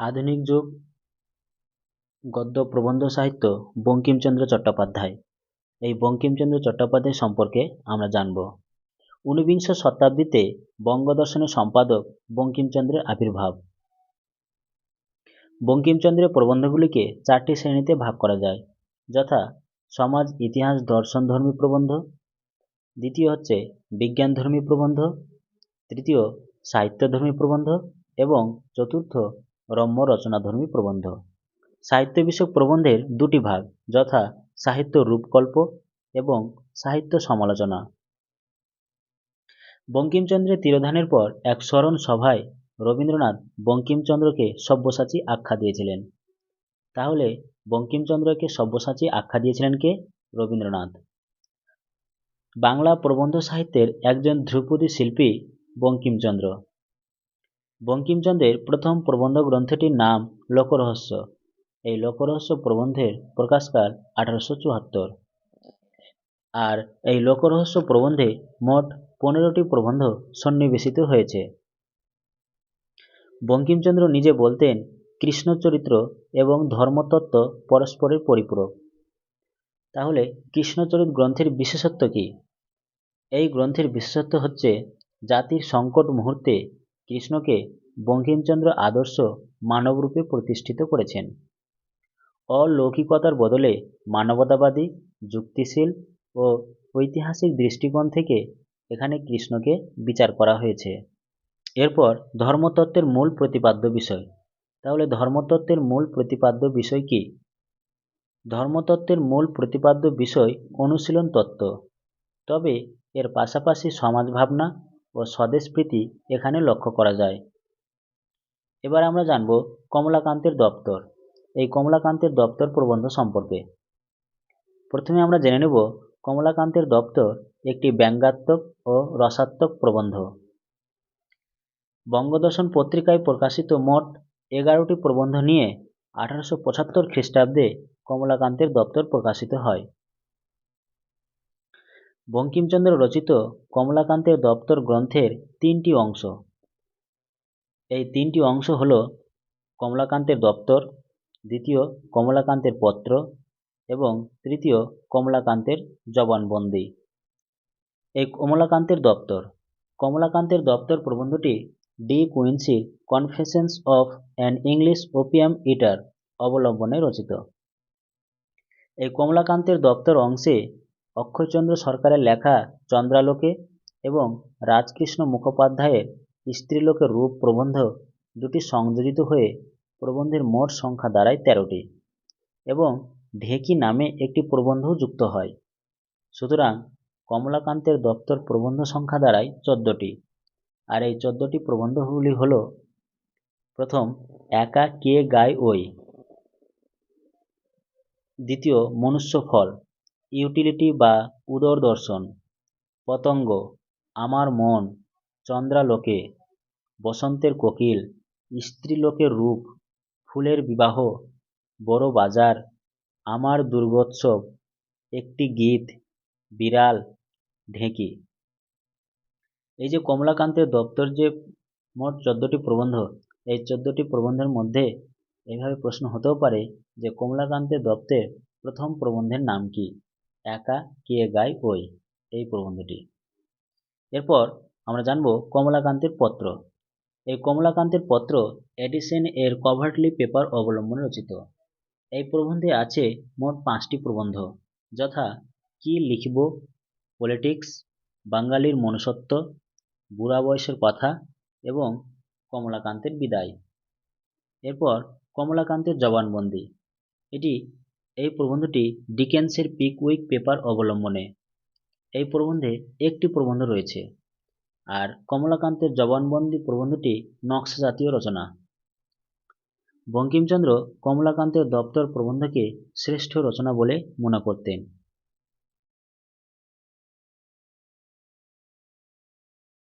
আধুনিক যুগ। গদ্য, প্রবন্ধ সাহিত্য, বঙ্কিমচন্দ্র চট্টোপাধ্যায়। এই বঙ্কিমচন্দ্র চট্টোপাধ্যায় সম্পর্কে আমরা জানব। ঊনবিংশ শতাব্দীতে বঙ্গদর্শনের সম্পাদক বঙ্কিমচন্দ্রের আবির্ভাব। বঙ্কিমচন্দ্রের প্রবন্ধগুলিকে চারটি শ্রেণীতে ভাগ করা যায়। যথা, সমাজ, ইতিহাস দর্শনধর্মী প্রবন্ধ। দ্বিতীয় হচ্ছে বিজ্ঞানধর্মী প্রবন্ধ। তৃতীয় সাহিত্যধর্মী প্রবন্ধ। এবং চতুর্থ রম্য রচনাধর্মী প্রবন্ধ। সাহিত্য বিষয়ক প্রবন্ধের দুটি ভাগ, যথা সাহিত্য রূপকল্প এবং সাহিত্য সমালোচনা। বঙ্কিমচন্দ্রের তিরোধানের পর এক স্মরণ সভায় রবীন্দ্রনাথ বঙ্কিমচন্দ্রকে সব্যসাচী আখ্যা দিয়েছিলেন। তাহলে বঙ্কিমচন্দ্রকে সব্যসাচী আখ্যা দিয়েছিলেন কে? রবীন্দ্রনাথ। বাংলা প্রবন্ধ সাহিত্যের একজন ধ্রুপদী শিল্পী বঙ্কিমচন্দ্র। বঙ্কিমচন্দ্রের প্রথম প্রবন্ধ গ্রন্থটির নাম লোকরহস্য। এই লোকরহস্য প্রবন্ধের প্রকাশকাল আঠারোশো চুয়াত্তর। আর এই লোকরহস্য প্রবন্ধে মোট পনেরোটি প্রবন্ধ সন্নিবেশিত হয়েছে। বঙ্কিমচন্দ্র নিজে বলতেন, কৃষ্ণচরিত্র এবং ধর্মতত্ত্ব পরস্পরের পরিপূরক। তাহলে কৃষ্ণচরিত গ্রন্থের বিশেষত্ব কি? এই গ্রন্থের বিশেষত্ব হচ্ছে, জাতির সংকট মুহূর্তে কৃষ্ণকে বঙ্কিমচন্দ্র আদর্শ মানবরূপে প্রতিষ্ঠিত করেছেন। অলৌকিকতার বদলে মানবতাবাদী, যুক্তিশীল ও ঐতিহাসিক দৃষ্টিকোণ থেকে এখানে কৃষ্ণকে বিচার করা হয়েছে। এরপর ধর্মতত্ত্বের মূল প্রতিপাদ্য বিষয়। তাহলে ধর্মতত্ত্বের মূল প্রতিপাদ্য বিষয় কি? ধর্মতত্ত্বের মূল প্রতিপাদ্য বিষয় অনুশীলন তত্ত্ব। তবে এর পাশাপাশি সমাজ ভাবনা ও স্বদেশপ্রীতি এখানে লক্ষ্য করা যায়। এবার আমরা জানব কমলাকান্তের দপ্তর। এই কমলাকান্তের দপ্তর প্রবন্ধ সম্পর্কে। প্রথমে আমরা জেনে নেব কমলাকান্তের দপ্তর একটি ব্যঙ্গাত্মক ও রসাত্মক প্রবন্ধ। বঙ্গদর্শন পত্রিকায় প্রকাশিত মোট এগারোটি প্রবন্ধ নিয়ে আঠারোশো পঁচাত্তর খ্রিস্টাব্দে কমলাকান্তের দপ্তর প্রকাশিত হয়। বঙ্কিমচন্দ্র রচিত কমলাকান্তের দপ্তর গ্রন্থের তিনটি অংশ। এই তিনটি অংশ হল কমলাকান্তের দপ্তর, দ্বিতীয় কমলাকান্তের পত্র এবং তৃতীয় কমলাকান্তের জবানবন্দি। এই কমলাকান্তের দপ্তর। কমলাকান্তের দপ্তর প্রবন্ধটি De Quincey confessions of an English opium eater অবলম্বনে রচিত। এই কমলাকান্তের দপ্তর অংশে অক্ষয়চন্দ্র সরকারের লেখা চন্দ্রালোকে এবং রাজকৃষ্ণ মুখোপাধ্যায়ের স্ত্রীলোকের রূপ প্রবন্ধ দুটি সংযোজিত হয়ে প্রবন্ধের মোট সংখ্যা দাঁড়ায় তেরোটি এবং ঢেকি নামে একটি প্রবন্ধও যুক্ত হয়। সুতরাং কমলাকান্তের দপ্তর প্রবন্ধ সংখ্যা দাঁড়ায় চোদ্দটি। আর এই চোদ্দটি প্রবন্ধগুলি হল, প্রথম, একা কে গায় ওই। দ্বিতীয়, মনুষ্য ফল। ইউটিলিটি বা উদর দর্শন পতঙ্গ, আমার মন, চন্দ্রালোকে, বসন্তের কোকিল, স্ত্রীলোকের রূপ, ফুলের বিবাহ, বড় বাজার, আমার দুর্গোৎসব, একটি গীত, বিড়াল, ঢেঁকি। এই যে কমলাকান্তের দপ্তর যে মোট চোদ্দোটি প্রবন্ধ, এই চোদ্দোটি প্রবন্ধের মধ্যে এইভাবে প্রশ্ন হতেও পারে যে কমলাকান্তের দত্তের প্রথম প্রবন্ধের নাম কি? একা কে গায় ওই এই প্রবন্ধটি। এরপর আমরা জানব কমলাকান্তের পত্র। এই কমলাকান্তের পত্র এডিসন এর কভার্টলি পেপার অবলম্বনে রচিত। এই প্রবন্ধে আছে মোট পাঁচটি প্রবন্ধ, যথা কি লিখব, পলিটিক্স, বাঙালির মনুষ্যত্ব, বুড়া বয়সের কথা এবং কমলাকান্তের বিদায়। এরপর কমলাকান্তের জবানবন্দি। এটি এই প্রবন্ধটি ডিকেন্সের পিকউইক পেপার অবলম্বনে। এই প্রবন্ধে একটি প্রবন্ধ রয়েছে, আর কমলাকান্তের জবানবন্দি প্রবন্ধটি নকশা জাতীয় রচনা। বঙ্কিমচন্দ্র কমলাকান্তের দপ্তর প্রবন্ধকে শ্রেষ্ঠ রচনা বলে মনে করতেন।